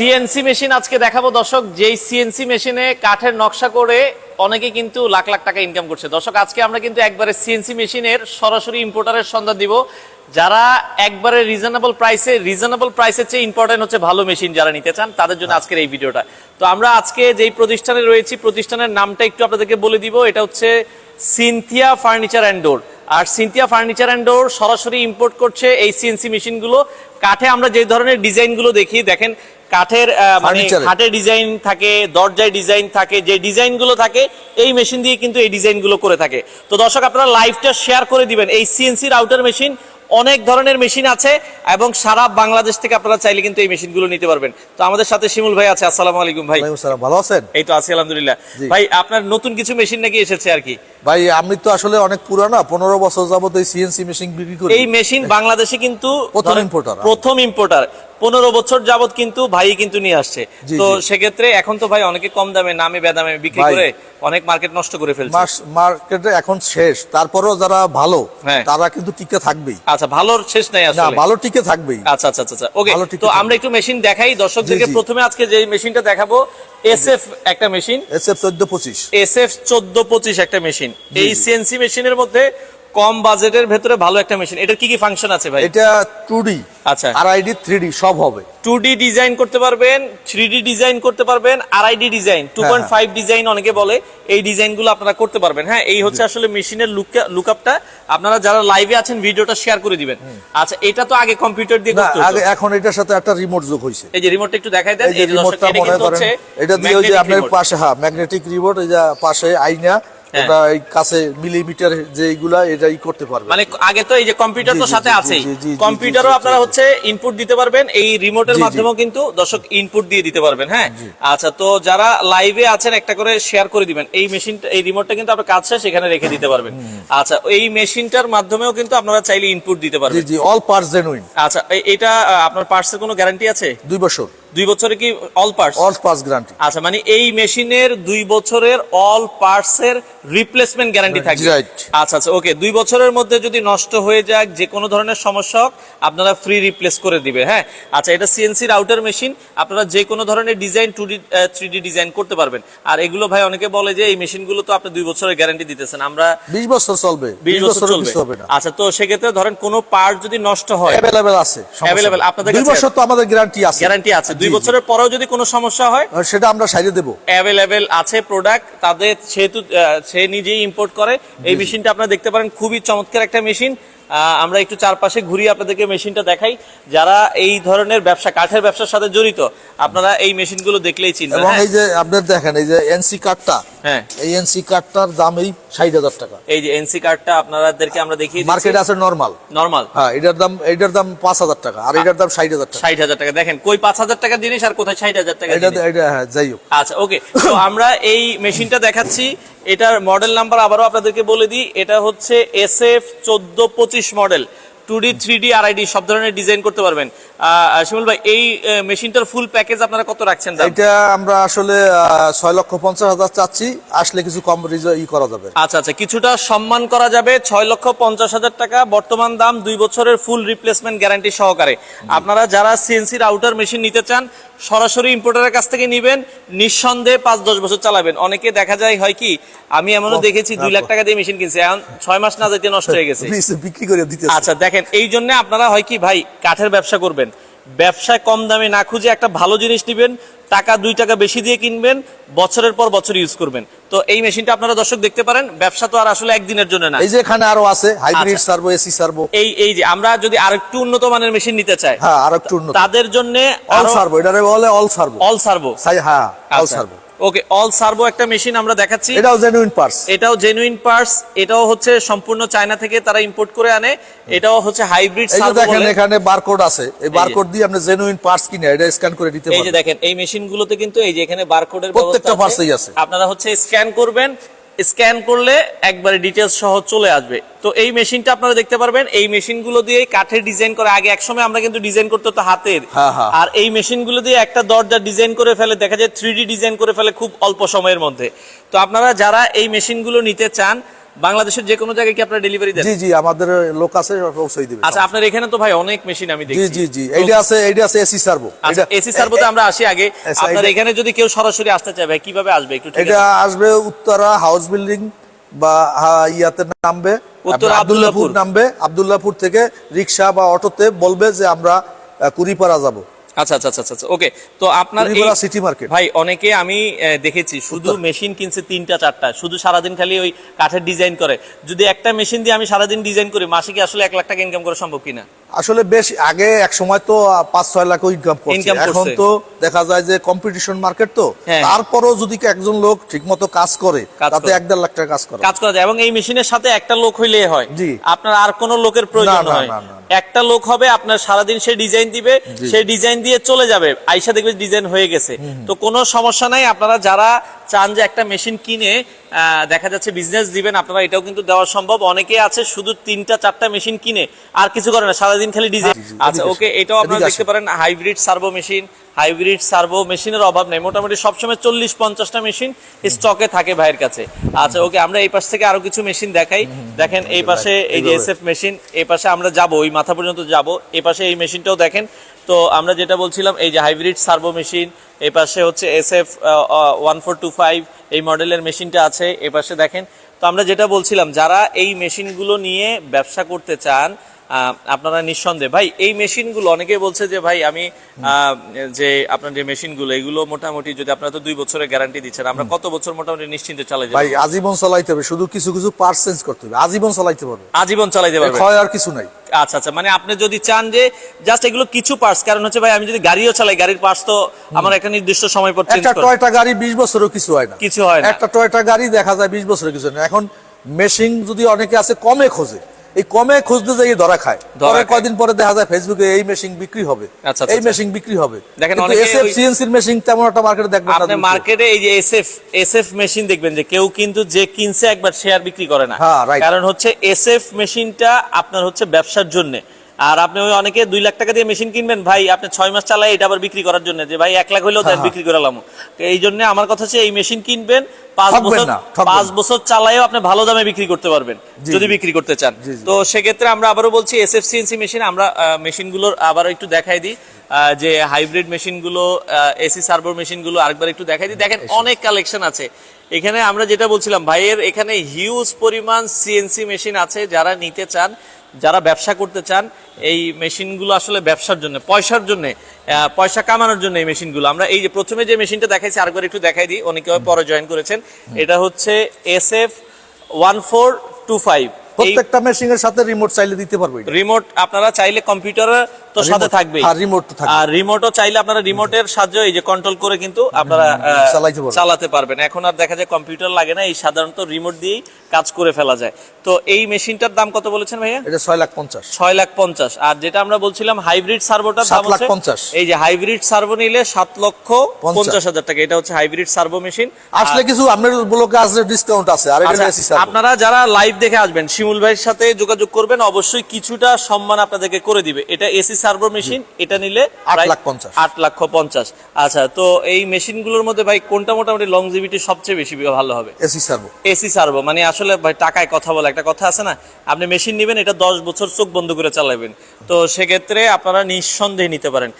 CNC machine আজকে দেখাবো। দর্শক, যেই সিএনসি মেশিনে কাঠের নকশা করে অনেকে কিন্তু লাখ লাখ টাকা ইনকাম করছে। দর্শক, আজকে আমরা কিন্তু একবারে সিএনসি মেশিনের সরাসরি ইম্পোর্টারের সন্ধান দিব। যারা একবারে রিজনেবল প্রাইসে রিজনেবল প্রাইসের চেয়ে ইম্পর্টেন্ট হচ্ছে ভালো মেশিন যারা নিতে চান, তাদের জন্য আজকের এই ভিডিওটা। তো আমরা আজকে যেই প্রতিষ্ঠানে রয়েছি, প্রতিষ্ঠানের নামটা একটু আপনাদেরকে বলে দিব। এটা হচ্ছে সিনথিয়া ফার্নিচার অ্যান্ড ডোর আর সিনথিয়া ফার্নিচার অ্যান্ড ডোর সরাসরি ইম্পোর্ট করছে এই সিএনসি মেশিনগুলো কাঠে আমরা যে ধরনের ডিজাইনগুলো দেখি দেখেন কাঠের আহ, মানে। খাটে ডিজাইন থাকে দরজায় ডিজাইন থাকে যে ডিজাইনগুলো থাকে এই মেশিন দিয়ে কিন্তু এই ডিজাইনগুলো করে থাকে তো দর্শক আপনারা লাইভটা শেয়ার করে দিবেন এই সিএনসি রাউটার মেশিন অনেক ধরনের মেশিন আছে এবং সারা বাংলাদেশ থেকে আপনারা চাইলে কিন্তু এই মেশিনগুলো নিতে পারবেন। তো আমাদের সাথে শিমুল ভাই আছে আসসালামু আলাইকুম ভাই। ভালো আছেন? এই তো আছি আলহামদুলিল্লাহ। ভাই আপনার নতুন কিছু মেশিন নাকি এসেছে আর কি? ভাই আমি তো আসলে অনেক পুরানা পনেরো বছর যাবত এই সিএনসি মেশিন বিক্রি করি। এই মেশিন বাংলাদেশে কিন্তু প্রথম ইম্পোর্টার প্রথম ইম্পোর্টার পনেরো বছর যাবত কিন্তু ভাই কিন্তু নিয়ে আসছে। তো সেক্ষেত্রে এখন তো ভাই অনেকে কম দামে নামে বেদামে বিক্রি করে অনেক মার্কেট নষ্ট করে ফেলছে। মার্কেট এখন শেষ। তারপরেও যারা ভালো হ্যাঁ। তারা কিন্তু টিকে থাকবেই। আচ্ছা ভালোর শেষ নাই না আসলে। ভালো টিকে থাকবেই। আচ্ছা আচ্ছা আচ্ছা ওকে ঠিক তো আমরা একটু মেশিন দেখাই। দর্শকদেরকে। প্রথমে আজকে যে মেশিনটা দেখাবো এসএফ একটা মেশিন এস এফ চোদ্দ পঁচিশ। এসএফ চোদ্দ পঁচিশ একটা মেশিন এই সিএনসি মেশিনের মধ্যে কম বাজেটের ভেতরে ভালো একটা মেশিন। এটার কি কি ফাংশন আছে ভাই? এটা টু ডি আচ্ছা। আর আইডি থ্রি ডি সব হবে। টু ডি ডিজাইন করতে পারবেন থ্রি ডি ডিজাইন করতে পারবেন আর ID design two point five design অনেকে বলে এই ডিজাইনগুলো আপনারা করতে পারবেন। হ্যাঁ এই হচ্ছে আসলে মেশিনের লুক লুকআপটা আপনারা যারা লাইভে আছেন ভিডিওটা শেয়ার করে দিবেন। আচ্ছা এটা তো আগে কম্পিউটার দিয়ে করতে হতো। আগে এখন এটার সাথে একটা রিমোট যোগ হয়েছে এই যে রিমোটটা একটু দেখাই দেন এই রিমোটটা মনে করেন এটা দিয়ে ওই যে আপনার পাশে হ্যাঁ ম্যাগনেটিক রিমোট এই যে পাশে আইনা হ্যাঁ। এই কাছে মিলিমিটার যে এইগুলা এটাই করতে পারবে। মানে আগে তো এই যে কম্পিউটার তো সাথে জি, আছেই জি, জি, জি, কম্পিউটারও জি, জি, আপনারা হচ্ছে ইনপুট দিতে পারবেন। এই রিমোটের জি, জি। মাধ্যমেও কিন্তু দর্শক ইনপুট দিয়ে দিতে পারবেন হ্যাঁ? আচ্ছা তো যারা লাইভে আছেন একটা করে শেয়ার করে দিবেন। এই মেশিনটা এই রিমোটটা কিন্তু আপনার শেষ এখানে রেখে দিতে পারবেন। আচ্ছা এই মেশিনটার মাধ্যমেও কিন্তু আপনারা চাইলে ইনপুট দিতে পারবেন। জি অল পার্টস জেনুইন আচ্ছা এটা আপনার পার্টসের কোনো গ্যারান্টি আছে? দুই বছর। দুই বছরে কি all parts all parts guarantee আচ্ছা মানে এই মেশিনের দুই বছরের অল পার্টস এর রিপ্লেসমেন্ট গ্যারান্টি থাকবে. আচ্ছা আচ্ছা ওকে দুই বছরের মধ্যে যদি নষ্ট হয়ে যাক যে কোনো ধরনের সমস্যা হোক আপনারা ফ্রি রিপ্লেস করে দিবে হ্যাঁ? আচ্ছা এটা সিএনসি রাউটার মেশিন আপনারা যে কোনো ধরনের design two D three D design করতে পারবেন। আর এগুলো ভাই অনেকে বলে যে এই মেশিনগুলো তো আপনি দুই বছরের গ্যারান্টি দিতেছেন আমরা বিশ বছর চলবে। বিশ বছর চলবে। আচ্ছা তো সেক্ষেত্রে ধরেন কোনো পার্ট যদি নষ্ট হয় অ্যাভেলেবেল আছে। Available, আপনাদের দুই বছর তো আমাদের গ্যারান্টি আছে। গ্যারান্টি আছে। দুই। বছরের পরেও যদি কোনো সমস্যা হয়? সেটা আমরা সাইডে দেবো। অ্যাভেলেবেল আছে প্রোডাক্ট তাদের সেহেতু সে নিজেই ইম্পোর্ট করে। এই মেশিনটা আপনারা দেখতে পারেন খুবই চমৎকার একটা মেশিন আমরা একটু চারপাশে ঘুরিয়ে আপনাদেরকে মেশিনটা দেখাই। যারা এই ধরনের ব্যবসা কাঠের ব্যবসার সাথে জড়িত আপনারা এই মেশিনগুলো দেখলেই চিনবেন এবং হ্যাঁ? এই যে আপনার দেখেন এই যে এনসি কার্ডটা হ্যাঁ। এই এনসি কার্ডটার দাম এই ষাট হাজার টাকা। এই যে এনসি কার্ডটা আপনাদেরকে আমরা দিচ্ছি। মার্কেটে আছে নর্মাল নর্মাল হ্যাঁ এটার দাম এটার দাম পাঁচ হাজার টাকা আর এটার দাম ষাট হাজার ষাট হাজার টাকা। দেখেন কই পাঁচ হাজার টাকা জিনিস আর কোথায় ষাট হাজার টাকা এটা এটা হ্যাঁ যাই হোক। আচ্ছা ওকে। তো আমরা এই মেশিনটা দেখাচ্ছি। এটার মডেল নাম্বার আবারও আপনাদেরকে বলে দিই। এটা হচ্ছে এস এফ চোদ্দ পঁচিশ model two D three D আর আইডি সব ধরনের ডিজাইন করতে পারবেন। শিমুল ভাই এই মেশিনটার ফুল প্যাকেজ আপনারা কত রাখছেন এটা আমরা আসলে ছয় লক্ষ পঞ্চাশ হাজার চাচ্ছি আসলে কিছু কম ই করা যাবে। আচ্ছা আচ্ছা কিছুটা সম্মান করা যাবে ছয় লক্ষ পঞ্চাশ হাজার টাকা বর্তমান দাম দুই বছরের ফুল রিপ্লেসমেন্ট গ্যারান্টি সহকারে। আপনারা যারা সিএনসির আউটার মেশিন নিতে চান সরাসরি ইম্পোর্টারের কাছ থেকে নিবেন নিঃসন্দেহে পাঁচ দশ বছর চালাবেন। অনেকে দেখা যায় হয় কি আমি এমনও দেখেছি দুই লাখ টাকা দিয়ে মেশিন কিনছে এখন ছয় মাস না যেতে নষ্ট হয়ে গেছে। বিক্রি করে দিতে আচ্ছা দেখেন এই জন্য আপনারা হয় কি ভাই কাঠের ব্যবসা করবেন। ব্যবসায় কম দামে না খুঁজে একটা ভালো জিনিস নেবেন টাকা দুই টাকা বেশি দিয়ে কিনবেন বছরের পর বছর ইউজ করবেন। তো এই মেশিনটা আপনারা দর্শক দেখতে পারেন ব্যবসা তো আর আসলে একদিনের জন্য না। এই যে এখানে আরও আছে হাইব্রিড আচ্ছা। সার্ভো এসি সার্ভো এই এই যে আমরা যদি আর একটু উন্নত মানের মেশিন নিতে চাই হ্যাঁ আর একটু উন্নত। তাদের জন্য অল সার্ভো এটারে বলে অল সার্ভো অল সার্ভো হ্যাঁ all servo okay all servo একটা মেশিন আমরা দেখাচ্ছি। এটাও জেনুইন পার্স এটাও জেনুইন পার্টস এটাও হচ্ছে সম্পূর্ণ চায়না থেকে তারা ইম্পোর্ট করে আনে। এটাও হচ্ছে হাইব্রিড সার্ভো দেখেন এখানে বারকোড আছে। এই। বারকোড দিয়ে আপনি জেনুইন পার্টস কিনে এটা স্ক্যান করে দিতে এই যে দেখেন এই মেশিনগুলোতে কিন্তু এই যে এখানে বারকোডের প্রত্যেকটা parts-এই আছে। আপনারা হচ্ছে স্ক্যান করবেন স্ক্যান করলে একবারে ডিটেলস সহ চলে আসবে। তো এই মেশিনটা আপনারা দেখতে পারবেন এই মেশিনগুলো দিয়ে কাঠের ডিজাইন করে। আগে একসময় আমরা কিন্তু ডিজাইন করতে হতো হাতের। হ্যাঁ, হ্যাঁ। আর এই মেশিনগুলো দিয়ে একটা দরজা ডিজাইন করে ফেলে দেখা যায় থ্রি ডিজাইন করে ফেলে খুব অল্প সময়ের মধ্যে। তো আপনারা যারা এই মেশিনগুলো নিতে চান বাংলাদেশের যে কোনো জায়গায় কি আপনারা ডেলিভারি দেন? জি জি আমাদের লোক আছে পৌঁছাই দিবে আচ্ছা আপনার এখানে তো ভাই অনেক মেশিন আমি জি জি জি এইটা আছে এইটা আছে এসি সার্ভো আচ্ছা এসি সার্ভোতে আমরা আসি আগে। আপনার এখানে যদি কেউ সরাসরি আসতে চায় ভাই কীভাবে আসবে? একটু ঠিক এটা আসবে উত্তরা হাউস বিল্ডিং বা ইয়াতে নামবে। উত্তরা আব্দুল্লাহপুর আব্দুল্লাহপুর। নামবে। আব্দুল্লাহপুর থেকে রিক্সা বা অটোতে বলবে যে আমরা কুড়িপাড়া যাব। আচ্ছা আচ্ছা আচ্ছা আচ্ছা ওকে তো আপনার সিটি মার্কেট ভাই অনেকে আমি দেখেছি শুধু মেশিন কিনছে তিনটা চারটা শুধু সারাদিন খালি ওই কাঠের ডিজাইন করে। যদি একটা মেশিন দিয়ে আমি সারাদিন ডিজাইন করি মাসে কি আসলে এক লাখ টাকা ইনকাম করা সম্ভব কিনা? আসলে বেশ আগে এক সময় তো পাঁচ ছয় লাখ ইনকাম করছে। এখন তো দেখা যায় যে কম্পিটিশন মার্কেট তো। হ্যাঁ। তারপরও যদি একজন লোক ঠিকমতো কাজ করে তাতে এক দেড় লাখ টাকা কাজ করে। কাজ করা যায়। এবং এই মেশিনের সাথে একটা লোক হইলে হয়। জি। আপনার আর কোনো লোকের প্রয়োজন হয়। একটা লোক হবে আপনার সারাদিন সে ডিজাইন দিবে সেই ডিজাইন দিয়ে চলে যাবে। আইসা দেখবে ডিজাইন হয়ে গেছে। তো কোনো সমস্যা নাই। আপনারা যারা চান যে একটা মেশিন কিনে দেখা যাচ্ছে বিজনেস দিবেন আপনারা এটাও কিন্তু দেওয়া সম্ভব। অনেকে আছে শুধু তিনটা চারটা মেশিন কিনে আর কিছু করে না সারাদিন খালি ডিজাইন আচ্ছা ওকে এটাও আপনারা দেখতে পারেন hybrid servo machine hybrid servo মেশিনের অভাব নেই। মোটামুটি সবসময় চল্লিশ পঞ্চাশটা মেশিন স্টকে থাকে ভাইয়ের কাছে। আচ্ছা ওকে আমরা এই পাশ থেকে আরও কিছু মেশিন দেখাই। দেখেন এই পাশে এই যে। এসএফ মেশিন এই পাশে আমরা যাব ওই মাথা পর্যন্ত যাব। এই পাশে এই মেশিনটাও দেখেন। তো আমরা যেটা বলছিলাম এই যে হাইব্রিড সার্ভো মেশিন এই পাশে হচ্ছে SF one four two five এই মডেলের মেশিনটা আছে এই পাশে দেখেন। তো আমরা যেটা বলছিলাম যারা এই মেশিনগুলো নিয়ে ব্যবসা করতে চান আপনারা নিঃসন্দেহে ভাই এই মেশিনগুলো অনেকে বলছে যে ভাই আমি আহ, যে আপনার যে মেশিনগুলো এগুলো মোটামুটি যদি আপনারা তো দুই বছরের গ্যারান্টি দিচ্ছেন আমরা কত বছর মোটামুটি নিশ্চিন্তে চালাই ভাই আজীবন চালাইতে হবে শুধু কিছু কিছু চেঞ্জ করতে হবে আজীবন চালাইতে পারবে। আজীবন চালাইতে পারবেন ক্ষয় আর কিছু নাই। আচ্ছা আচ্ছা মানে আপনি যদি চান যে জাস্ট এগুলো কিছু পার্টস কারণ হচ্ছে ভাই আমি যদি গাড়িও চালাই গাড়ির পার্টস তো আমার একটা নির্দিষ্ট সময় পর চেঞ্জ একটা টয়টা গাড়ি বিশ বছরও কিছু হয় না। কিছু হয় না। একটা টয়টা গাড়ি দেখা যায় 20 বছরও কিছু না। এখন মেশিং যদি অনেকে আছে কমে খোঁজে। এই কমে খুঁজতে যাই ধরা খায়। পরে। কয়দিন পরে দেখা যায় ফেসবুকে এই মেশিন বিক্রি হবে। আচ্ছা, এই আচ্ছা। মেশিন বিক্রি হবে। দেখেন এসএফ সিএনসির মেশিন তেমন একটা মার্কেটে দেখবেন না আপনি মার্কেটে এই যে এসএফ এসএফ মেশিন দেখবেন যে কেউ কিন্তু যে কিনছে একবার শেয়ার বিক্রি করে না। হ্যাঁ, কারণ হচ্ছে এসএফ মেশিনটা আপনার হচ্ছে ব্যবসার জন্য। আর আপনি ওই অনেকে দুই লাখ টাকা দিয়ে মেশিন কিনবেন ভাই আপনি ছয় মাস চালাই এটা আবার বিক্রি করার জন্য যে ভাই এক লাখ হলেও দেন হ্যাঁ, বিক্রি করালাম এই জন্য আমার কথা হচ্ছে এই মেশিন কিনবেন পাঁচ বছর পাঁচ বছর চালাইও আপনি ভালো দামে বিক্রি করতে পারবেন যদি বিক্রি করতে চান। তো সেক্ষেত্রে আমরা আবারও বলছি এসএফ সিএনসি মেশিন আমরা মেশিনগুলোর আবারও একটু দেখাই দিই। যে হাইব্রিড মেশিনগুলো এসি মেশিনগুলো আরেকবার একটু দেখাই দিই। দেখেন অনেক কালেকশন আছে। এখানে আমরা যেটা বলছিলাম ভাইয়ের এখানে হিউজ পরিমাণ সিএনসি মেশিন আছে যারা নিতে চান যারা ব্যবসা করতে চান এই মেশিনগুলো আসলে ব্যবসার জন্য পয়সার জন্য পয়সা কামানোর জন্য এই মেশিনগুলো। আমরা এই যে প্রথমে যে মেশিনটা দেখাইছি আরেকবার একটু দেখাই দিই অনেকে পরে জয়েন করেছেন। এটা হচ্ছে S F one four two five. প্রত্যেকটা মেশিনের সাথে রিমোট চাইলে দিতে পারবে রিমোট আপনারা চাইলে কম্পিউটারে তো সাথে থাকবে remote তো থাকবে। আর রিমোটও চাইলে আপনারা রিমোটের সাহায্যে এই যে কন্ট্রোল করে কিন্তু আপনারা। চালাতে পারবেন এখন আর দেখা যায় কম্পিউটার লাগে না এই সাধারণত রিমোট দিয়েই কাজ করে ফেলা যায় তো এই মেশিনটার দাম কত বলেছেন ভাইয়া এটা ছয় লাখ পঞ্চাশ ছয় লাখ পঞ্চাশ আর যেটা আমরা বলছিলাম হাইব্রিড সার্ভোটার দাম লাখ হচ্ছে পঞ্চাশ। এই যে হাইব্রিড সার্ভো নিলে সাত লক্ষ পঞ্চাশ। পঞ্চাশ হাজার টাকা এটা হচ্ছে হাইব্রিড সার্ভো মেশিন আসলে কিছু আপনার ব্লকে আসলে ডিসকাউন্ট আছে আর এটা আচ্ছা, এসি সার্ভো। আপনারা যারা লাইভ দেখে আসবেন শিমুল ভাইয়ের সাথে যোগাযোগ করবেন অবশ্যই কিছুটা সম্মান আপনাদেরকে করে দিবে এটা এসি সার্ভার মেশিন এটা নিলে আট লাখ পঞ্চাশ। আট লক্ষ পঞ্চাশ। আচ্ছা তো এই মেশিনগুলোর মধ্যে ভাই কোনটা মোটামুটি লংজিভিটি সবচেয়ে বেশি ভালো হবে? AC servo. এসি সার্ভো মানে আসলে ভাই টাকায় কথা বলে একটা কথা আছে না? আপনি মেশিন নেবেন এটা দশ বছর চোখ বন্ধ করে চালাবেন। তো সেক্ষেত্রে আপনারা নিঃসন্দেহে নিতে পারেন।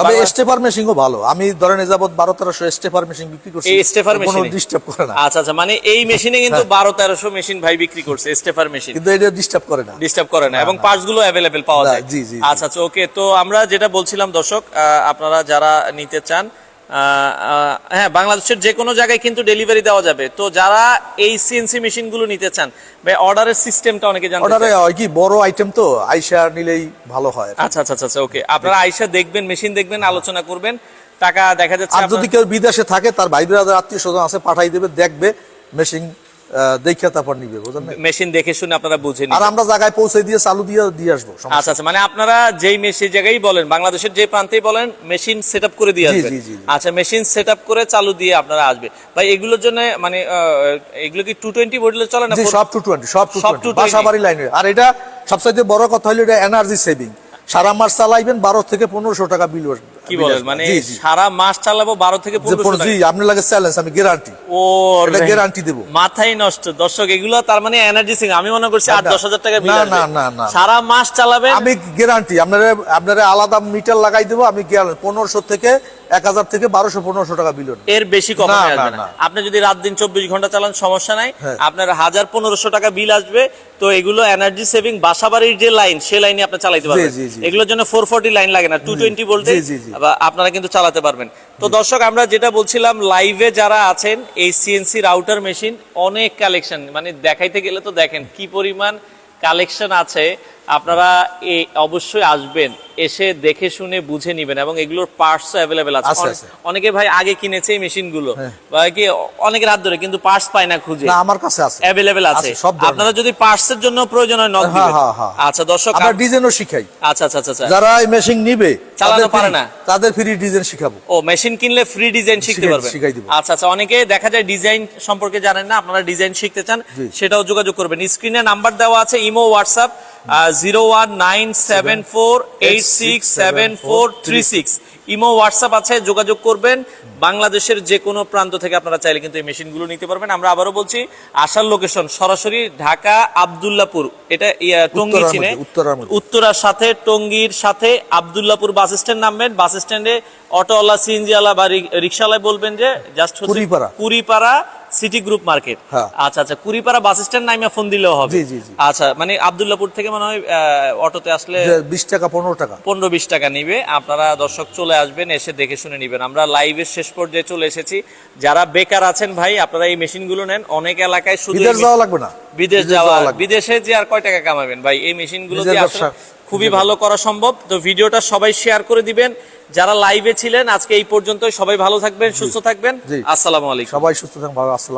তবে স্টেফার মেশিনও ভালো। আমি ধরেন যাবত বারো তেরোশো মেশিন বিক্রি করছি স্টেফার মেশিন ডিস্টার্ব করে না। আচ্ছা আচ্ছা মানে এই মেশিনে কিন্তু বারো তেরোশো মেশিন ভাই বিক্রি করছে স্টেফার মেশিন। কিন্তু এটা ডিস্টার্ব করে না। ডিস্টার্ব করে না এবং পার্টসগুলো অ্যাভেলেবেল পাওয়া যায়। জি, জি। আচ্ছা আচ্ছা ওকে তো আমরা যেটা বলছিলাম দর্শক আপনারা যারা নিতে চান হ্যাঁ বাংলাদেশের যে কোনো জায়গায় কিন্তু ডেলিভারি দেওয়া যাবে। তো যারা এই সিএনসি মেশিনগুলো নিতে চান ভাই অর্ডারের সিস্টেমটা অনেকে জানেন অর্ডারে হয় কি বড় আইটেম তো আয়শা নিলেই ভালো হয়। আচ্ছা আচ্ছা আচ্ছা ওকে আপনারা আয়শা দেখবেন মেশিন দেখবেন আলোচনা করবেন। টাকা দেখা যাচ্ছে আর যদি কেউ বিদেশে থাকে তার ভাই ব্রাদার আত্মীয় স্বজন আছে পাঠাই দেবে দেখবে মেশিন দেখে তারপর নিবে বুঝলেন মেশিন দেখে শুনে আপনারা বুঝে আর আমরা জায়গায় পৌঁছে দিয়ে চালু দিয়ে দিয়ে আসব আচ্ছা আচ্ছা মানে আপনারা যেই মেশিন জায়গায় বলেন বাংলাদেশের যে প্রান্তেই বলেন মেশিন সেট করে দিয়ে জি। আচ্ছা মেশিন সেট করে চালু দিয়ে আপনারা আসবে ভাই এগুলোর জন্য মানে এগুলো কি টু টোয়েন্টি চলে না সব টু টোয়েন্টি সব টু সব টোয়েন্টি 220 বাসা লাইনে আর এটা সবচাইতে বড় কথা হলো এটা এনার্জি সেভিং সারা মাস চালাইবেন বারো থেকে পনেরোশো টাকা বিল কি বলেন? মানে সারা মাস চালাবো বারো থেকে জি। আপনার লাগে চ্যালেঞ্জ আমি গ্যারান্টি ও গ্যারান্টি দেবো। মাথায় নষ্ট। দর্শক এগুলো তার মানে এনার্জি সিং আমি মনে করছি আট দশ হাজার টাকা বিল না, না, না, না। সারা মাস চালাবেন। আমি গ্যারান্টি আপনারা আপনারা আলাদা মিটার লাগাই দেবো আমি পনেরোশো থেকে এক হাজার থেকে বারোশো পনেরোশো টাকা বিল এর বেশি কম। আপনি যদি রাত দিন চব্বিশ ঘণ্টা চালান সমস্যা নাই। হ্যাঁ। আপনার হাজার পনেরোশো টাকা বিল আসবে। তো এগুলো এনার্জি সেভিং বাসাবাড়ির যে লাইন সে লাইনে আপনি চালাইতে পারবেন। এগুলোর জন্য ফোর ফোরটি লাইন লাগে না। টু টোয়েন্টি বলতে। আপনারা কিন্তু চালাতে পারবেন। তো দর্শক আমরা যেটা বলছিলাম লাইভে যারা আছেন এই সিএনসি রাউটার মেশিন অনেক কালেকশন মানে দেখাইতে গেলে তো দেখেন কি পরিমাণ কালেকশন আছে। আপনারা এই অবশ্যই আসবেন এসে দেখে শুনে বুঝে নিবেন এবং এগুলোর পার্টস অ্যাভেলেবেল আছে। অনেক- ভাই আগে কিনেছে এই মেশিনগুলো হ্যাঁ। কি অনেক রাত ধরে কিন্তু পার্টস পায় না খুঁজে। না আমার কাছে আছে। অ্যাভেলেবেল আছে। আপনারা যদি পার্টস এর জন্য প্রয়োজন হয় নক হ্যাঁ, দিবেন। হ্যাঁ। আচ্ছা দর্শক আমরা ডিজাইনও শিখাই। আচ্ছা আচ্ছা আচ্ছা আচ্ছা। যারা এই মেশিন নিবে চালানো তাদের পারে না। তাদের ফ্রি ডিজাইন শিখাবো। ও মেশিন কিনলে ফ্রি ডিজাইন শিখতে পারবেন শিখাই দিব। আচ্ছা আচ্ছা অনেকে দেখা যায় ডিজাইন সম্পর্কে জানেন না আপনারা ডিজাইন শিখতে চান সেটাও যোগাযোগ করবেন। স্ক্রিনে নাম্বার দেওয়া আছে imo WhatsApp zero one nine seven four eight six seven four three six imo WhatsApp আছে যোগাযোগ করবেন। বাংলাদেশের যে কোনো প্রান্ত থেকে আপনারা চাইলে কিন্তু এই মেশিনগুলো নিতে পারবেন। আমরা আবারও বলছি আসার লোকেশন সরাসরি ঢাকা আবদুল্লাপুর। এটা টঙ্গী চিনে উত্তরার সাথে টঙ্গীর সাথে আবদুল্লাপুর বাস স্ট্যান্ড নামবেন। বাস স্ট্যান্ডে অটোওয়ালা সিএনজিওয়ালা বা রি- রিক্সাওয়ালা বলবেন যে just Kuripara. Kuripara. City group market. আচ্ছা আচ্ছা কুড়িপাড়া বাস স্ট্যান্ড নামে ফোন দিলেও হবে। জি, জি, জি। আচ্ছা মানে আবদুল্লাপুর থেকে মনে হয় অটোতে আসলে বিশ টাকা পনেরো টাকা। পনেরো বিশ টাকা নিবে। আপনারা দর্শক চলে আসবেন এসে দেখে শুনে নিবেন। আমরা লাইভের শেষ পর্যায়ে চলে এসেছি। যারা বেকার আছেন ভাই আপনারা এই মেশিনগুলো নেন। অনেক এলাকায় শুধু বিদেশ যাওয়া লাগবে না। বিদেশ যাওয়া। বিদেশে যে আর কয় টাকা কামাবেন ভাই? এই মেশিনগুলো নিজের দিয়ে খুবই ভালো করা সম্ভব। তো ভিডিওটা সবাই শেয়ার করে দিবেন। যারা লাইভে ছিলেন আজকে এই পর্যন্ত সবাই ভালো থাকবেন সুস্থ থাকবেন। আসসালাম আলাইকুম। সবাই সুস্থ থাকবেন ভালো আসসালাম